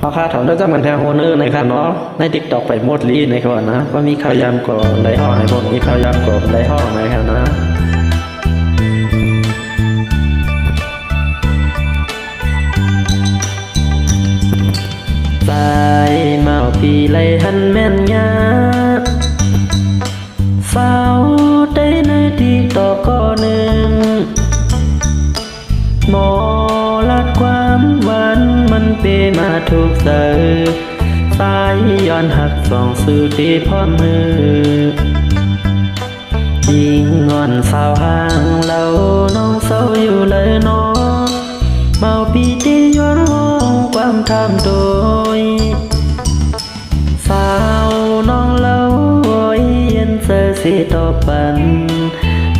พอค่าถอนด้วยจำกันแทนโอเนอร์ในครับเนาะในติ๊กตอกไปหมดลีในครับนะว่ามีข่าวยามก่อนได้ห้องในหมดมีข่าวยามก่อนได้ห้องนะครับนะสายเมาปีไหลหันแม่นยาเฝ้าได้ในที่ต่อก็หนึ่งหมอลั มาถูกเสือสายย้อนหักสองสื่อที่พ่อมือยิงงอนสาวห่างเราน้องเศร้าอยู่เลยน้อเมาปีที่ย้อนห้องความทำโดย สาวน้องเล่าโอยเย็นเจอสิตอปัน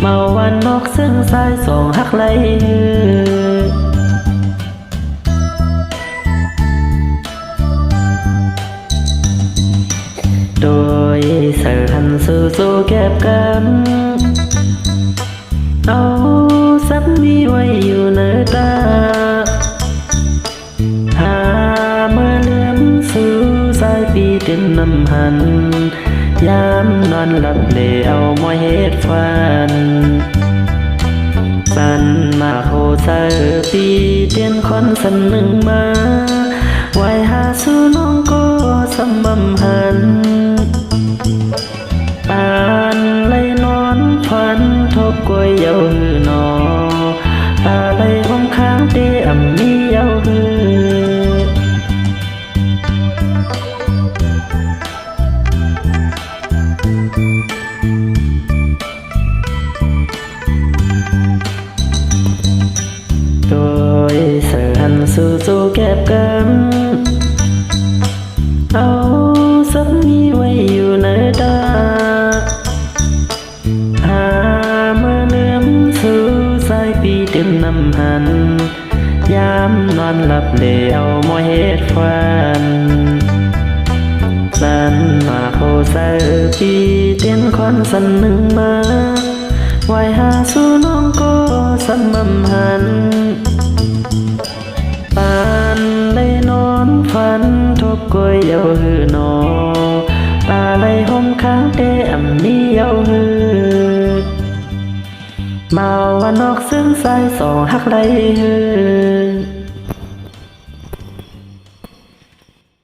เมาวันนอกซึ่งสายสองหักไหล โดยสือหันสู่สู่เก็บกันเอาสับมีไว้อยู่ในตาหาเมื่อเลื่อมสู่สายปีเต็มน้ำหัน ยามนอนหลับเลเอามอยเฮ็ดฟันสันมาโคเซอร์ปีเตียนคอนสันหนึ่งมาไว้หาสู่น้องก็สำบำหัน ปานไหลนอนฝันทบกวยเยาหือนอตาไหลห้องค้างเตอ่ำมีเยาหือโดยสันสู่สู่เก็บกันเอา ปีเต็มน้ำหัน ยามนอนหลับเลเอามอเฮ็ดฟันสันมาโคเซอร์ปีเตียนคอนสันหนึ่งมาไว้หาสู่น้องก็สันมำหันปานได้นอนฝันทบกวยเยาหือนอตาไหลห่มค้างเตอ่ำนี้เยา มาว่านอกซึ่งสายสองหักไหลหือ